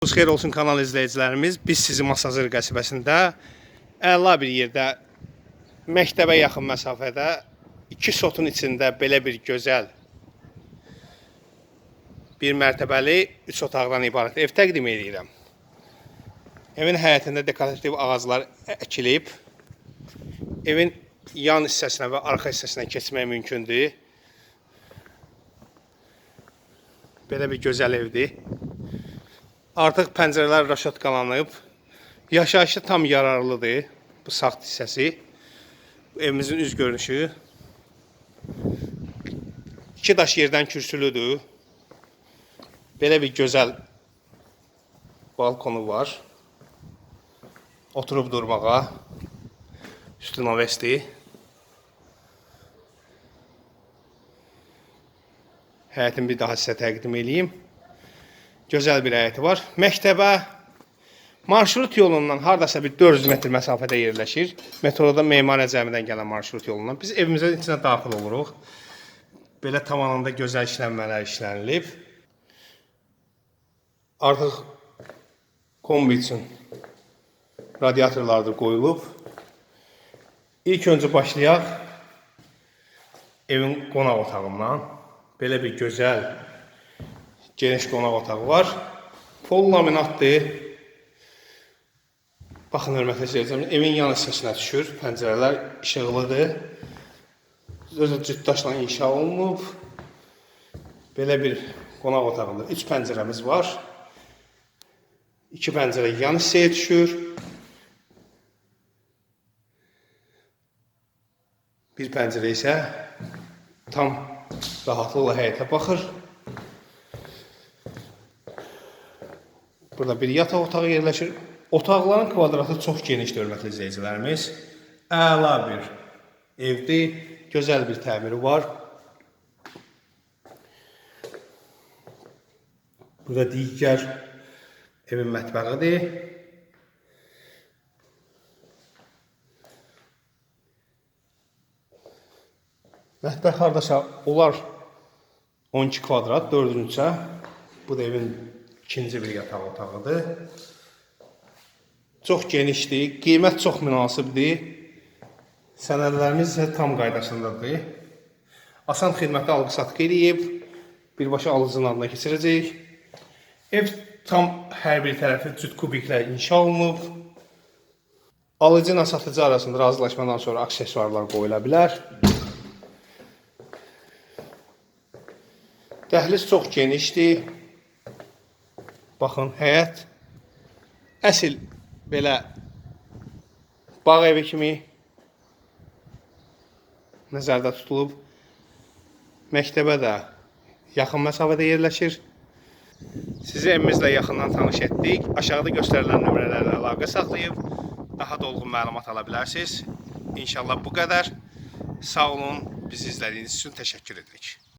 Sabahınız xeyir olsun kanal izləyicilərimiz. Biz sizi Masazır qəsəbəsində əla bir yerdə məktəbə yaxın məsafədə iki sotun içində belə bir gözəl bir mərtəbəli üç otaqdan ibarət ev təqdim edirəm. Evin həyətində dekorativ ağaclar əkilib. Evin yan hissəsinə və arxa hissəsinə keçmək mümkündür. Belə bir gözəl evdir. Artıq pəncərələr raşatqalanıb. Yaşayışa tam yararlıdır bu sağ hissəsi. Evimizin üz görünüşü. İki daş yerdən kürsülüdür. Belə bir gözəl balkonu var. Oturub durmağa. Üstü novesti. Həyətin bir daha sizə təqdim edeyim. Gözəl bir həyəti var. Məktəbə marşrut yolundan hardasa bir 400 metr məsafədə yerləşir. Metroda Memar Əcəmidən gələn marşrut yolundan. Biz evimizin içinə daxil oluruq. Belə tavanında gözəl işlənmələr işlənilib. Artıq kombi üçün radiatorlar da qoyulub. İlk öncə başlayaq evin qonaq otağından. Belə bir gözəl geniş qonaq otağı var. Pol laminatdır. Baxın hörmətli izləyicilər, evin yan hissəsinə düşür. Pəncərələr işıqlıdır. Özü cüt daşla inşa olunub. Belə bir qonaq otağında 3 pəncərəmiz var. 2 pəncərə yan hissəyə düşür. Bir pəncərə isə tam rahatlıqla həyətə baxır. Burada bir yataq otağı yerləşir. Otaqların kvadratı çox genişdir, hörmətli izləyicilərimiz. Əla bir evdir, gözəl bir təmiri var. Burada digər evin mətbəxidir. Mətbəx hardasa olar 12 kvadrat, dördüncə. Bu da evin ikinci bir yataq otağıdır. Çox genişdir, qiymət çox münasibdir. Sənədlərimiz tam qaydasındadır. Asan xidmətə alqı-satqı eləyib, birbaşa alıcının adına keçirəcək. Ev tam hər bir tərəfi cüt kubiklə inşa olunub. Alıcı ilə satıcı arasında razılaşmadan sonra aksesuarlar qoyula bilər. Dəhliz çox genişdir. Baxın, həyət əsl belə bağ evi kimi nəzərdə tutulub. Məktəbə də yaxın məsafədə yerləşir. Sizi evimizlə yaxından tanış etdik. Aşağıda göstərilən nömrələrlə əlaqə saxlayıb daha dolğun məlumat ala bilərsiniz. İnşallah bu qədər. Sağ olun. Bizi izlədiyiniz üçün təşəkkür edirik.